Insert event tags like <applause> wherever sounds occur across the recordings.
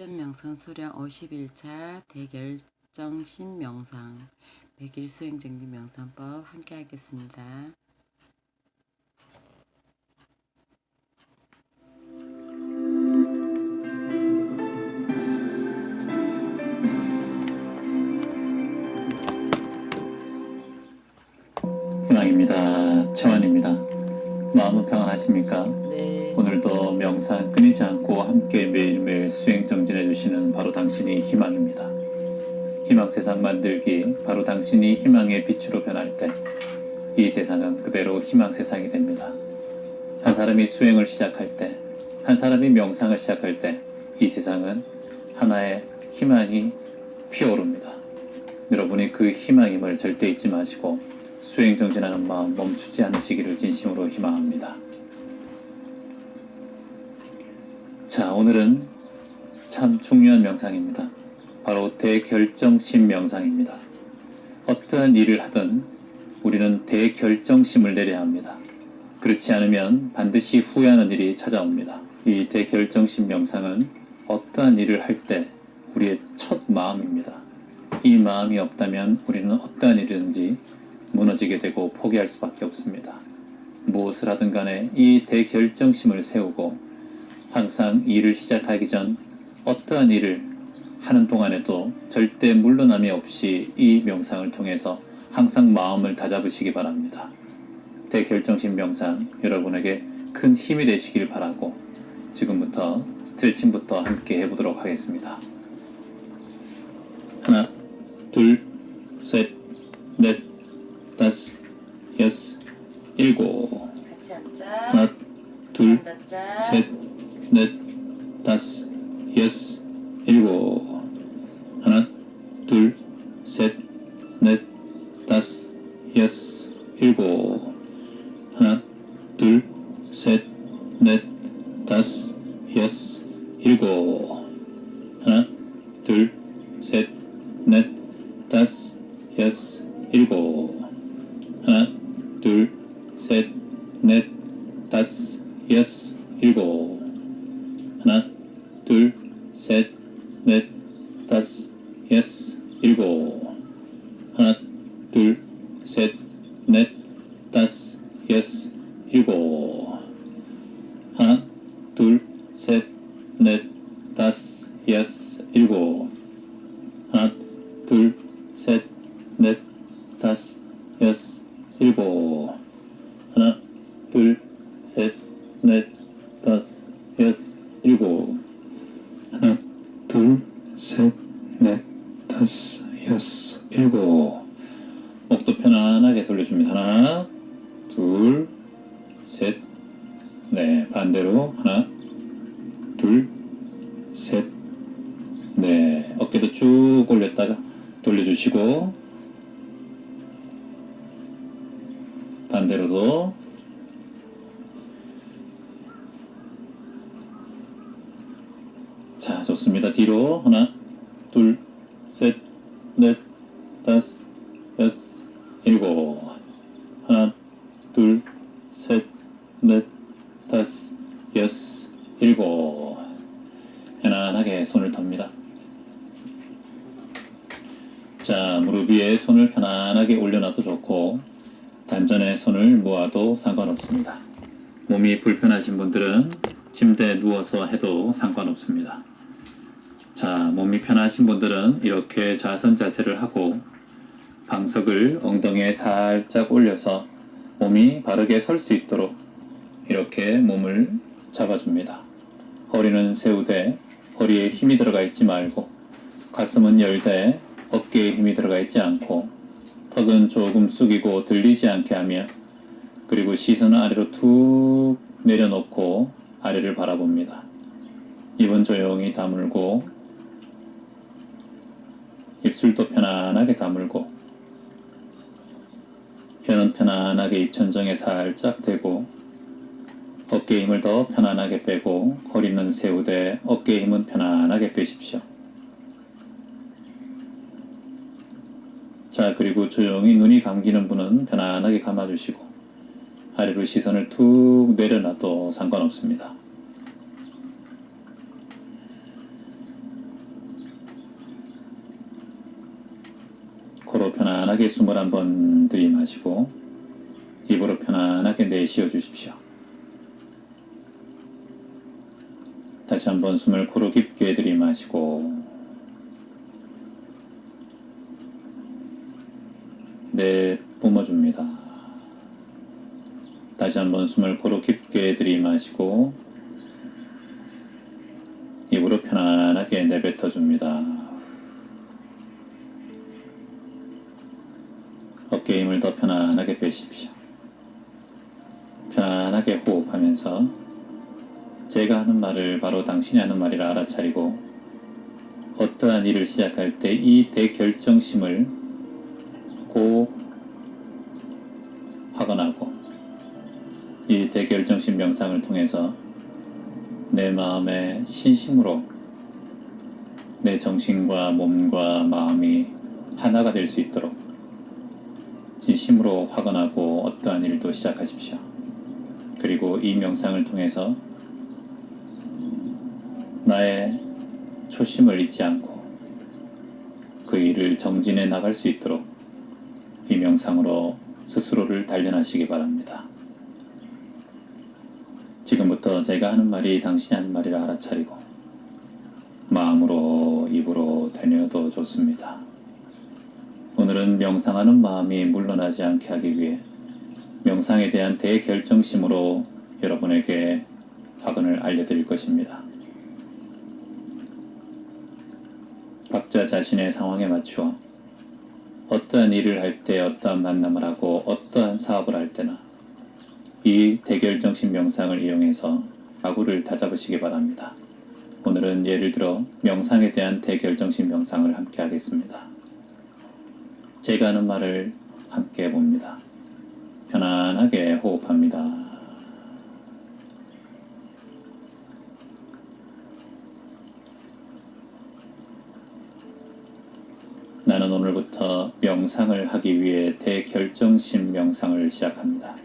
직전명상 수령 51차 대결정 신 명상 100일 수행정리 명상법 함께 하겠습니다. 희망입니다. 채원입니다. 마음은 평안하십니까? 네. 오늘도 명상 끊이지 않고 함께 매일매일 수행 정진해 주시는 바로 당신이 희망입니다. 희망 세상 만들기 바로 당신이 희망의 빛으로 변할 때 이 세상은 그대로 희망 세상이 됩니다. 한 사람이 수행을 시작할 때, 한 사람이 명상을 시작할 때 이 세상은 하나의 희망이 피어오릅니다. 여러분이 그 희망임을 절대 잊지 마시고 수행 정진하는 마음 멈추지 않으시기를 진심으로 희망합니다. 자, 오늘은 참 중요한 명상입니다. 바로 대결정심 명상입니다. 어떠한 일을 하든 우리는 대결정심을 내려야 합니다. 그렇지 않으면 반드시 후회하는 일이 찾아옵니다. 이 대결정심 명상은 어떠한 일을 할 때 우리의 첫 마음입니다. 이 마음이 없다면 우리는 어떠한 일이든지 무너지게 되고 포기할 수밖에 없습니다. 무엇을 하든 간에 이 대결정심을 세우고 항상 일을 시작하기 전 어떠한 일을 하는 동안에도 절대 물러남이 없이 이 명상을 통해서 항상 마음을 다잡으시기 바랍니다. 대결정심 명상 여러분에게 큰 힘이 되시길 바라고 지금부터 스트레칭부터 함께 해보도록 하겠습니다. 하나, 둘, 다섯, 여섯, 일곱. 하나, 둘, 셋, 넷, 다섯, 여섯, 일곱. 편안하게 손을 탑니다. 자, 무릎 위에 손을 편안하게 올려놔도 좋고, 단전에 손을 모아도 상관없습니다. 몸이 불편하신 분들은 침대에 누워서 해도 상관없습니다. 자, 몸이 편하신 분들은 이렇게 좌선 자세를 하고 방석을 엉덩이에 살짝 올려서 몸이 바르게 설 수 있도록 이렇게 몸을 잡아줍니다. 허리는 세우되 허리에 힘이 들어가 있지 말고 가슴은 열되 어깨에 힘이 들어가 있지 않고 턱은 조금 숙이고 들리지 않게 하며 그리고 시선은 아래로 툭 내려놓고 아래를 바라봅니다. 입은 조용히 다물고 입술도 편안하게 다물고 혀는 편안하게 입천정에 살짝 대고 어깨 힘을 더 편안하게 빼고 허리는 세우되 어깨 힘은 편안하게 빼십시오. 자, 그리고 조용히 눈이 감기는 분은 편안하게 감아주시고 아래로 시선을 툭 내려놔도 상관없습니다. 코로 편안하게 숨을 한번 들이마시고 입으로 편안하게 내쉬어 주십시오. 다시 한번 숨을 코로 깊게 들이마시고 내 뿜어줍니다. 다시 한번 숨을 코로 깊게 들이마시고 입으로 편안하게 내뱉어줍니다. 어깨 힘을 더 빼십시오. 편안하게 호흡하면서 제가 하는 말을 바로 당신이 하는 말이라 알아차리고 어떠한 일을 시작할 때 이 대결정심을 꼭 확언하고 이 대결정신 명상을 통해서 내 마음의 신심으로 내 정신과 몸과 마음이 하나가 될 수 있도록 진심으로 확언하고 어떠한 일도 시작하십시오. 그리고 이 명상을 통해서 나의 초심을 잊지 않고 그 일을 정진해 나갈 수 있도록 이 명상으로 스스로를 단련하시기 바랍니다. 지금부터 제가 하는 말이 당신이 하는 말이라 알아차리고 마음으로 입으로 되뇌어도 좋습니다. 오늘은 명상하는 마음이 물러나지 않게 하기 위해 명상에 대한 대결정심으로 여러분에게 확언을 알려드릴 것입니다. 각자 자신의 상황에 맞추어 어떠한 일을 할 때 어떠한 만남을 하고 어떠한 사업을 할 때나 이 대결정신 명상을 이용해서 아구를 다잡으시기 바랍니다. 오늘은 예를 들어 명상에 대한 대결정신 명상을 함께 하겠습니다. 제가 하는 말을 함께 해봅니다. 편안하게 호흡합니다. 나는 오늘부터 명상을 하기 위해 대결정심 명상을 시작합니다.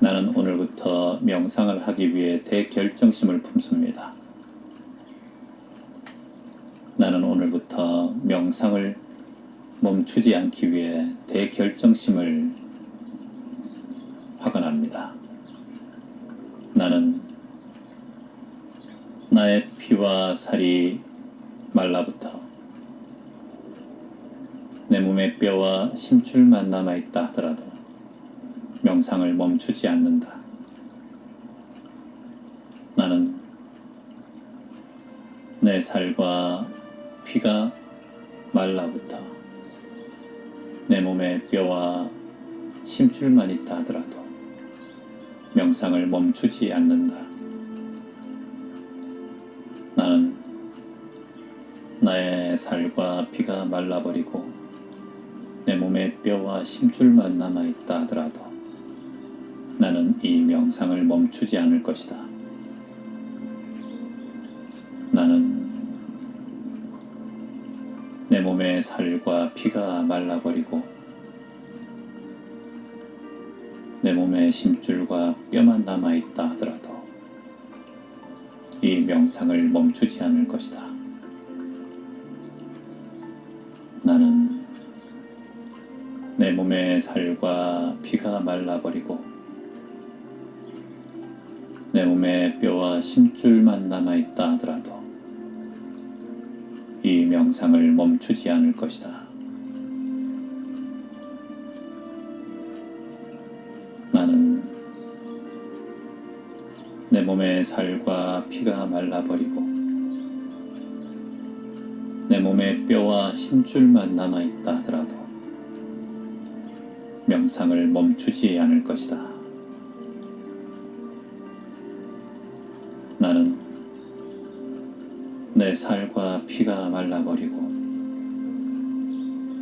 나는 오늘부터 명상을 하기 위해 대결정심을 품습니다. 나는 오늘부터 명상을 멈추지 않기 위해 대결정심을 확언합니다. 나는 나의 피와 살이 말라붙어 내 몸의 뼈와 심줄만 남아있다 하더라도 명상을 멈추지 않는다. 나는 내 살과 피가 말라붙어 내 몸의 뼈와 심줄만 있다 하더라도 명상을 멈추지 않는다. 나는 나의 살과 피가 말라버리고 내 몸의 뼈와 심줄만 남아있다 하더라도 나는 이 명상을 멈추지 않을 것이다. 몸의 살과 피가 말라버리고 내 몸의 심줄과 뼈만 남아있다 하더라도 이 명상을 멈추지 않을 것이다. 나는 내 몸의 살과 피가 말라버리고 내 몸의 뼈와 심줄만 남아있다 하더라도 이 명상을 멈추지 않을 것이다. 나는 내 몸의 살과 피가 말라버리고 내 몸의 뼈와 심줄만 남아있다 하더라도 명상을 멈추지 않을 것이다. 살과 피가 말라버리고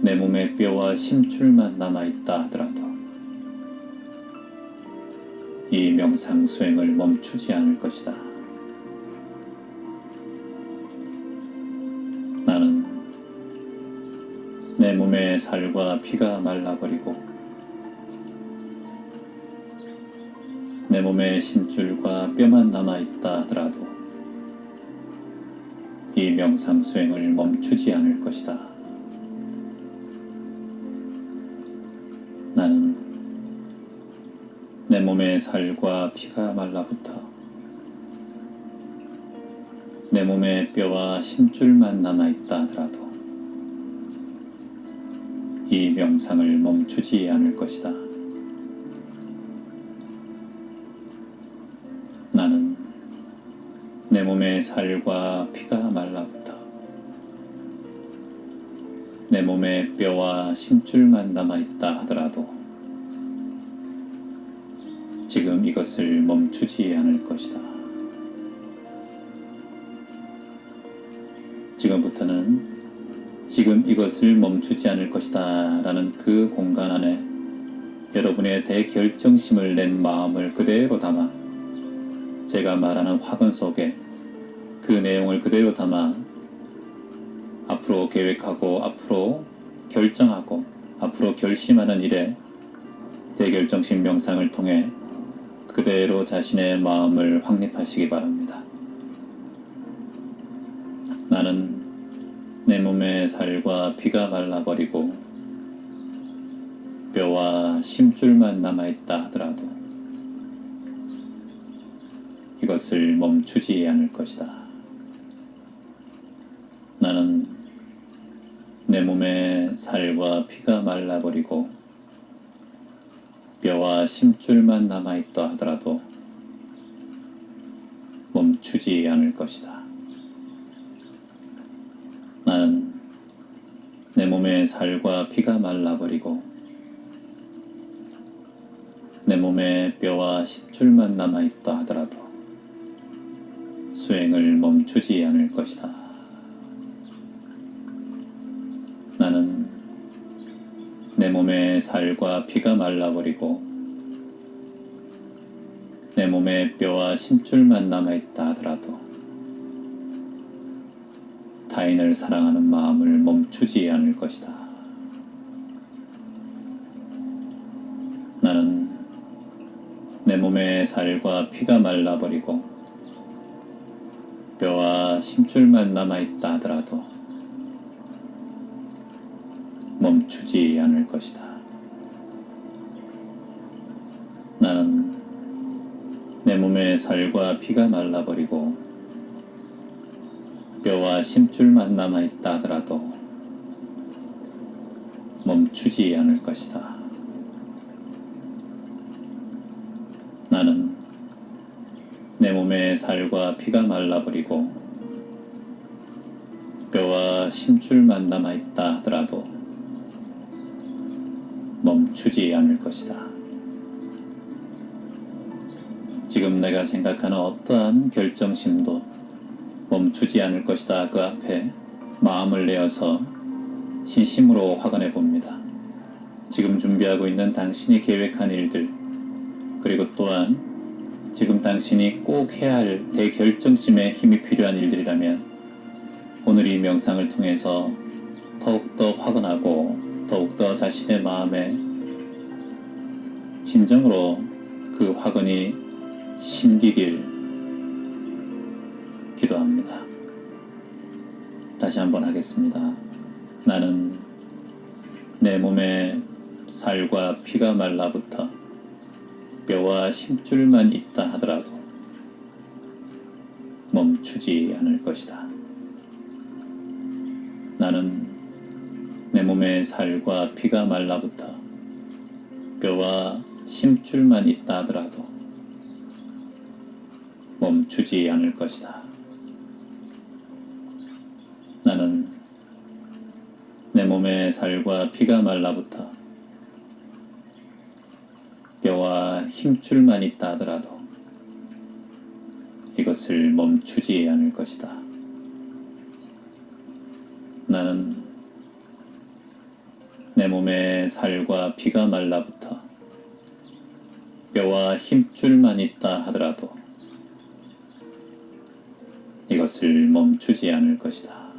내 몸의 뼈와 심줄만 남아있다 하더라도 이 명상 수행을 멈추지 않을 것이다. 나는 내 몸의 살과 피가 말라버리고 내 몸의 심줄과 뼈만 남아있다 하더라도 이 명상 수행을 멈추지 않을 것이다. 나는 내 몸의 살과 피가 말라붙어 내 몸의 뼈와 심줄만 남아있다 하더라도 이 명상을 멈추지 않을 것이다. 내 몸의 살과 피가 말라 몸에 뼈와 심줄만 남아있다 하더라도 지금 이것을 멈추지 않을 것이다. 지금부터는 지금 이것을 멈추지 않을 것이다 라는 그 공간 안에 여러분의 대결정심을 낸 마음을 그대로 담아 제가 말하는 화근 속에 그 내용을 그대로 담아 앞으로 계획하고 앞으로 결정하고 앞으로 결심하는 일에 대결정신 명상을 통해 그대로 자신의 마음을 확립하시기 바랍니다. 나는 내 몸의 살과 피가 말라버리고 뼈와 심줄만 남아있다 하더라도 이것을 멈추지 않을 것이다. 나는 내 몸의 살과 피가 말라버리고 뼈와 심줄만 남아있다 하더라도 멈추지 않을 것이다. 나는 내 몸의 살과 피가 말라버리고 내 몸에 뼈와 심줄만 남아있다 하더라도 수행을 멈추지 않을 것이다. 나는 내 몸의 살과 피가 말라버리고 내 몸에 뼈와 심줄만 남아있다 하더라도 타인을 사랑하는 마음을 멈추지 않을 것이다. 나는 내 몸의 살과 피가 말라버리고 뼈와 심줄만 남아있다 하더라도 멈추지 않을 것이다. 나는 내 몸의 살과 피가 말라버리고 뼈와 심줄만 남아있다 하더라도 멈추지 않을 것이다. 나는 내 몸의 살과 피가 말라버리고 뼈와 심줄만 남아있다 하더라도 멈추지 않을 것이다. 지금 내가 생각하는 어떠한 결정심도 멈추지 않을 것이다. 그 앞에 마음을 내어서 진심으로 확언해 봅니다. 지금 준비하고 있는 당신이 계획한 일들, 그리고 또한 지금 당신이 꼭 해야 할 대결정심에 힘이 필요한 일들이라면 오늘 이 명상을 통해서 더욱더 확언하고 더욱더 자신의 마음에 진정으로 그 확언이 심기길 기도합니다. 다시 한번 하겠습니다. 나는 내 몸에 살과 피가 말라붙어 뼈와 심줄만 있다 하더라도 멈추지 않을 것이다. 나는 내 몸에 살과 피가 말라붙어 뼈와 심줄만 있다 하더라도 멈추지 않을 것이다. 나는 내 몸에 살과 피가 말라붙어 뼈와 힘줄만 있다 하더라도 이것을 멈추지 않을 것이다. 나는 내 몸에 살과 피가 말라붙어 뼈와 힘줄만 있다 하더라도 이것을 멈추지 않을 것이다.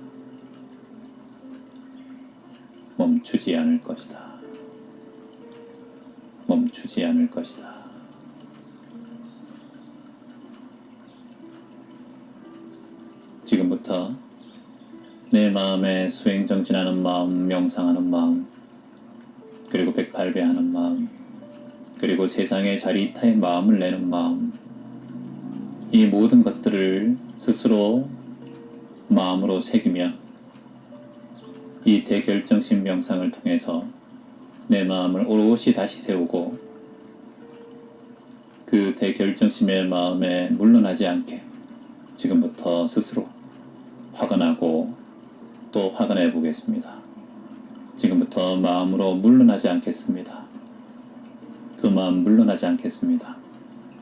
멈추지 않을 것이다. 멈추지 않을 것이다. 지금부터 내 마음에 수행 정진하는 마음, 명상하는 마음, 그리고 백팔배하는 마음, 그리고 세상의 자리타의 마음을 내는 마음, 이 모든 것들을 스스로 마음으로 새기며 이 대결정신 명상을 통해서 내 마음을 오롯이 다시 세우고 그 대결정심의 마음에 물러나지 않게 지금부터 스스로 화관하고 또 화관해 보겠습니다. 지금부터 마음으로 물러나지 않겠습니다. 그 마음 물러나지 않겠습니다.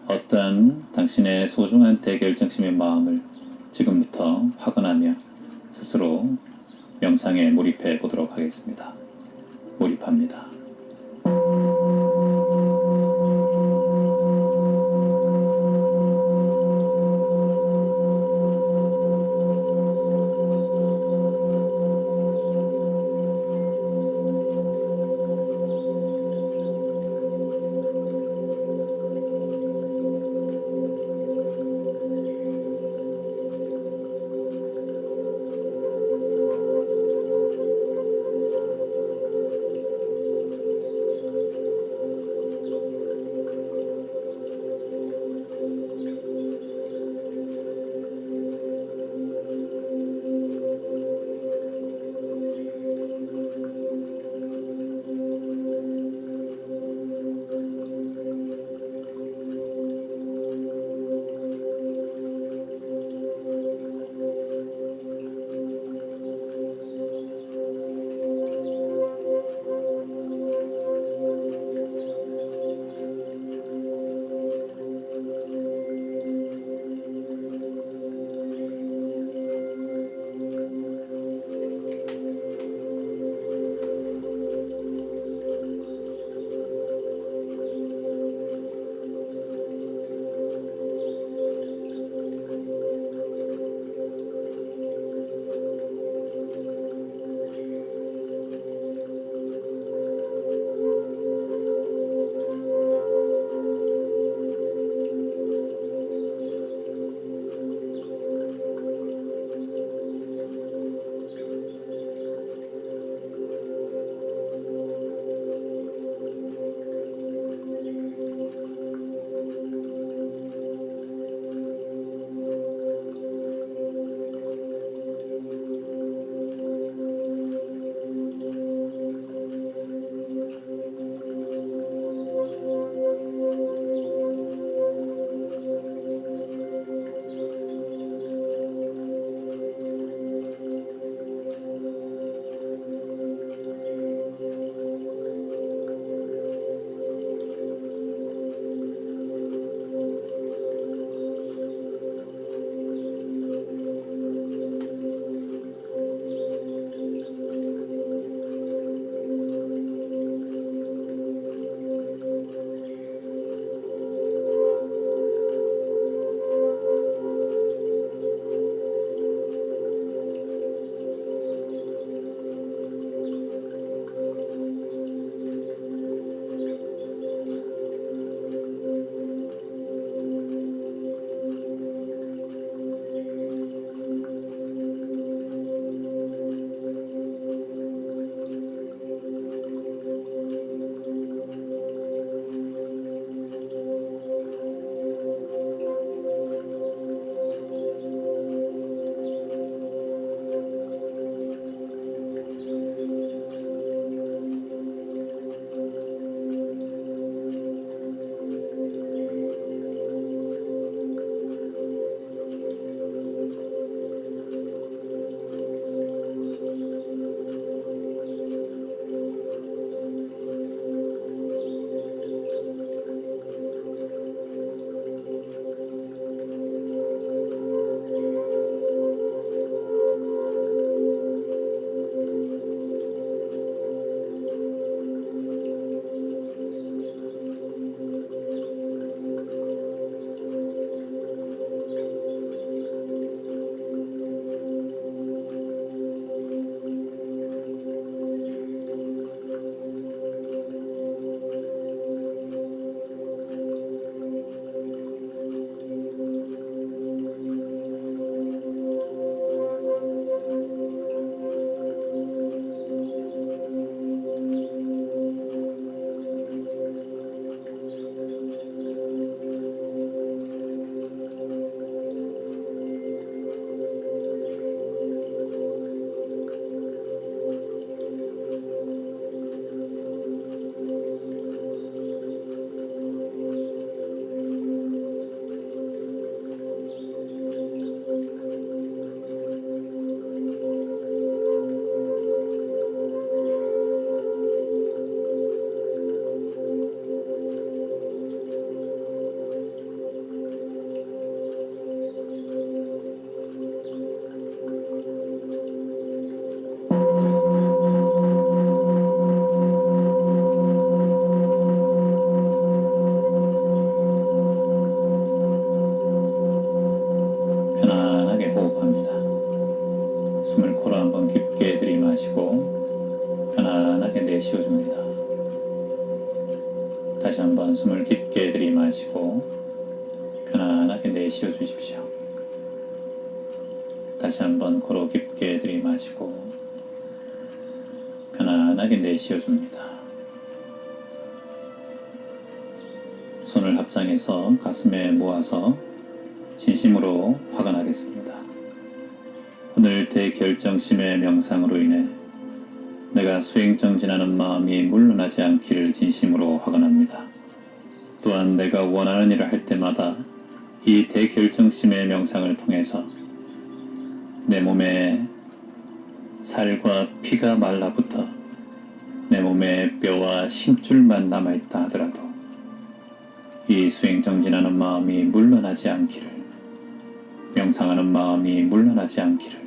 어떠한 당신의 소중한 대결정심의 마음을 지금부터 화관하며 스스로 명상에 몰입해 보도록 하겠습니다. 몰입합니다. 손을 합장해서 가슴에 모아서 진심으로 화관하겠습니다. 오늘 대결정심의 명상으로 인해 내가 수행정진하는 마음이 물러나지 않기를 진심으로 화관합니다. 또한 내가 원하는 일을 할 때마다 이 대결정심의 명상을 통해서 내 몸에 살과 피가 말라붙어 내 몸에 뼈와 힘줄만 남아있다 하더라도 이 수행정진하는 마음이 물러나지 않기를 명상하는 마음이 물러나지 않기를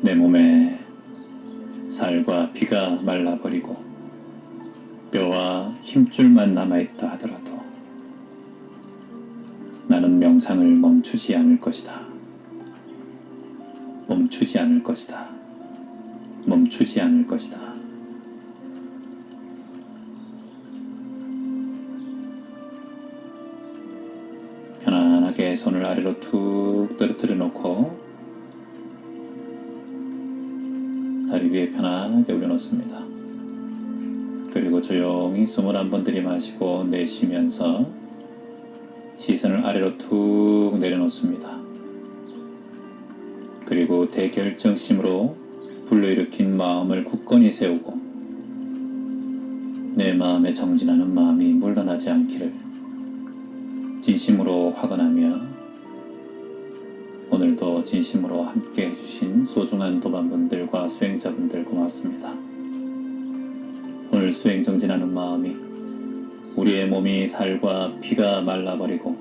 내 몸에 살과 피가 말라버리고 뼈와 힘줄만 남아있다 하더라도 나는 명상을 멈추지 않을 것이다. 멈추지 않을 것이다. 멈추지 않을 것이다. 손을 아래로 툭 떨어뜨려 놓고 다리 위에 편안하게 올려놓습니다. 그리고 조용히 숨을 한 번 들이마시고 내쉬면서 시선을 아래로 툭 내려놓습니다. 그리고 대결정심으로 불러일으킨 마음을 굳건히 세우고 내 마음에 정진하는 마음이 물러나지 않기를 진심으로 화관하며 오늘도 진심으로 함께 해주신 소중한 도반분들과 수행자분들 고맙습니다. 오늘 수행 정진하는 마음이 우리의 몸이 살과 피가 말라버리고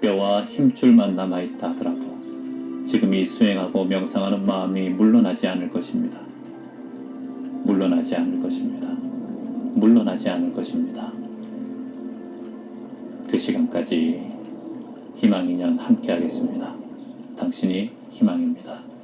뼈와 힘줄만 남아있다 하더라도 지금 이 수행하고 명상하는 마음이 물러나지 않을 것입니다. 물러나지 않을 것입니다. 물러나지 않을 것입니다. 그 시간까지 희망 인연 함께 하겠습니다. 당신이 희망입니다.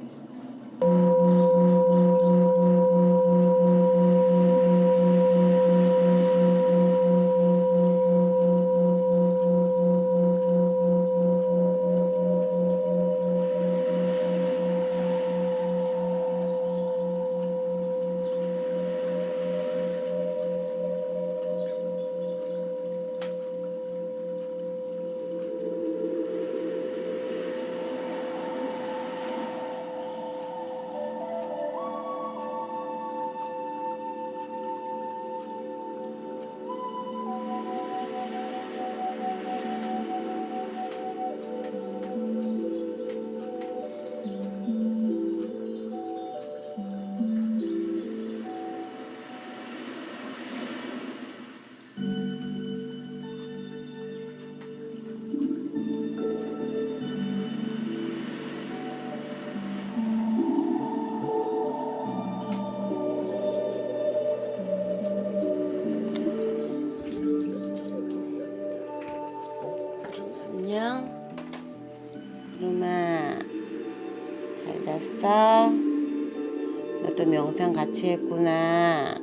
명상 같이 했구나.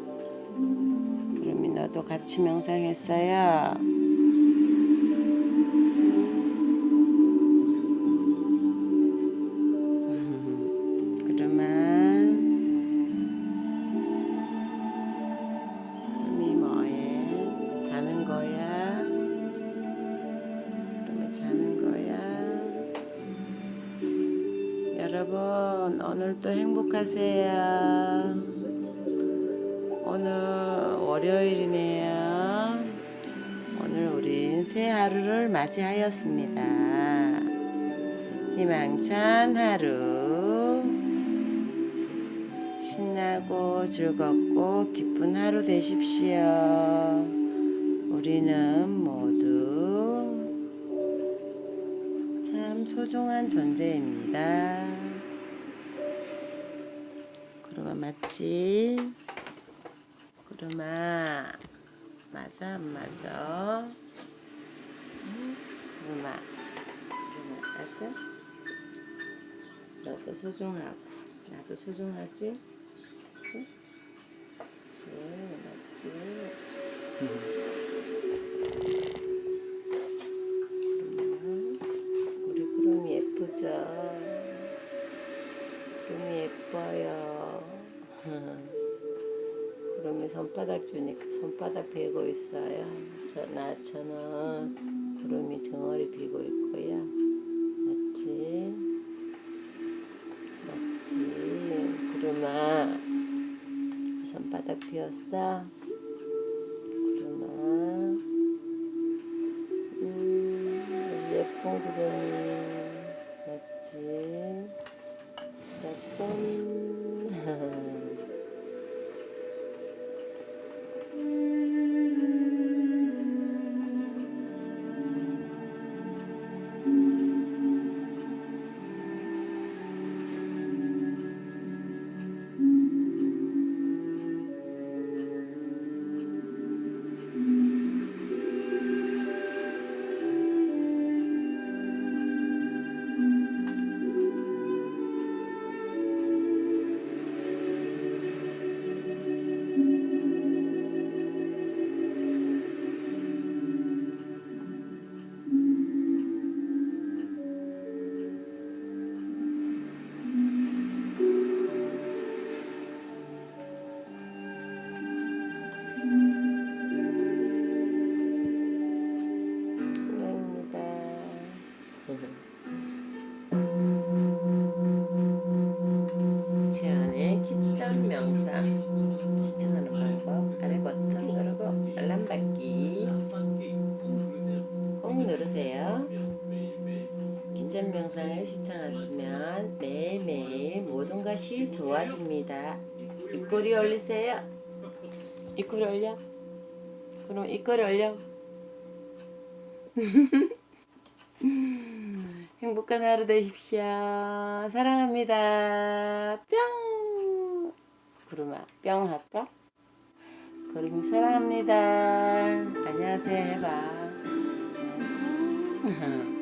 구름이 너도 같이 명상했어요? 희망찬 하루. 신나고 즐겁고 기쁜 하루 되십시오. 우리는 모두 참 소중한 존재입니다. 구름아 맞지? 구름아 맞아 안 맞아? 응? 구름아 구름아 맞아? 너도 소중하고 나도 소중하지? 그치? 그치 맞지? 음, 우리 구름이 예쁘죠? 구름이 예뻐요 구름이 손바닥 주니까 손바닥 베고 있어요 저, 나, 저는 구름이 덩어리 비고 있고요 바닥 비었어? 구름아 음 예쁜 구름이 맞지? 짠감 입꼬리 올려. 그럼 입꼬리 올려. <laughs> 행복한 하루 되십시오. 사랑합니다. 뿅. 구름아, 뿅 할까? 구름이 사랑합니다. 안녕하세요 해봐. <laughs>